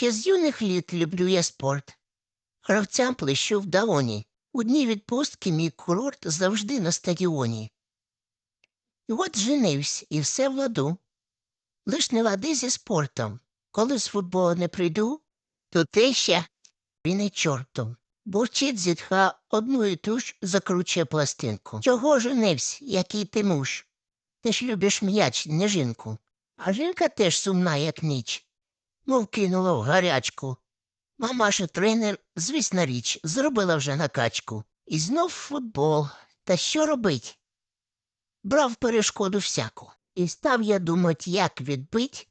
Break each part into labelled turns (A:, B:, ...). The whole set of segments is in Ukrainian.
A: Ще з юних літ люблю я спорт. Гравцям плещу в далоні. У дні відпустки мій курорт завжди на стадіоні. І от женився, і все в ладу. Лиш не лади зі спортом. Коли з футболу не прийду, то те ще він і чортом. Бурчить зітха одну і ту ж закручує пластинку. Чого женився, який ти муж? Ти ж любиш м'яч, не жінку. А жінка теж сумна, як ніч. Мов кинула в гарячку. Мамаша тренер, звісна річ, зробила вже накачку. І знов футбол. Та що робить? Брав перешкоду всяку. І став я думать, як відбить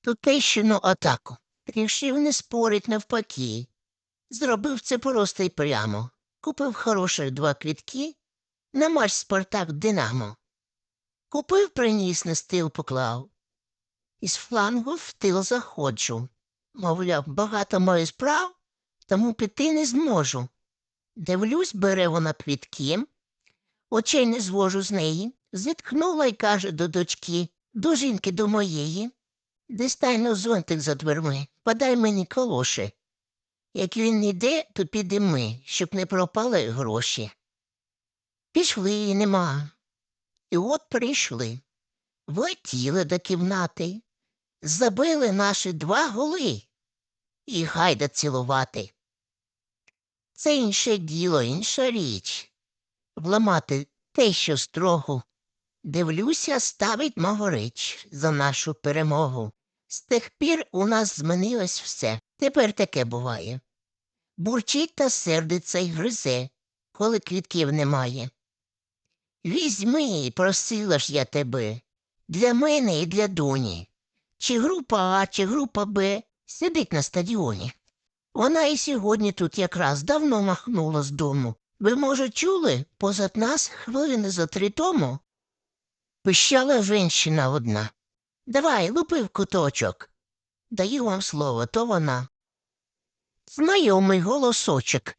A: тутейщину атаку. Рішив не спорить навпаки. Зробив це просто й прямо. Купив хороших два квітки на матч Спартак Динамо. Купив, приніс на стил поклав. Із флангу в тил заходжу. Мовляв, багато маю справ, тому піти не зможу. Дивлюсь, бере вона квітки, очей не звожу з неї, зіткнула й каже до дочки, до жінки до моєї. Дистайно зонтик за дверми, подай мені колоші. Як він іде, то підемо ми, щоб не пропали гроші. Пішли і нема. І от прийшли. Влетіли до кімнати, забили наші два голи. І гайда цілувати. Це інше діло, інша річ. Вламати те, що строгу. Дивлюся, ставить могорич за нашу перемогу. З тих пір у нас змінилось все. Тепер таке буває. Бурчить та сердиться й гризе, коли квітків немає. Візьми, просила ж я тебе, для мене і для доні. Чи група А, чи група Б сидить на стадіоні. Вона і сьогодні тут якраз давно махнула з дому. Ви, може, чули, позад нас хвилини за три тому? Пищала женщина одна. Давай, лупи в куточок. Даю вам слово, то вона. Знайомий голосочок.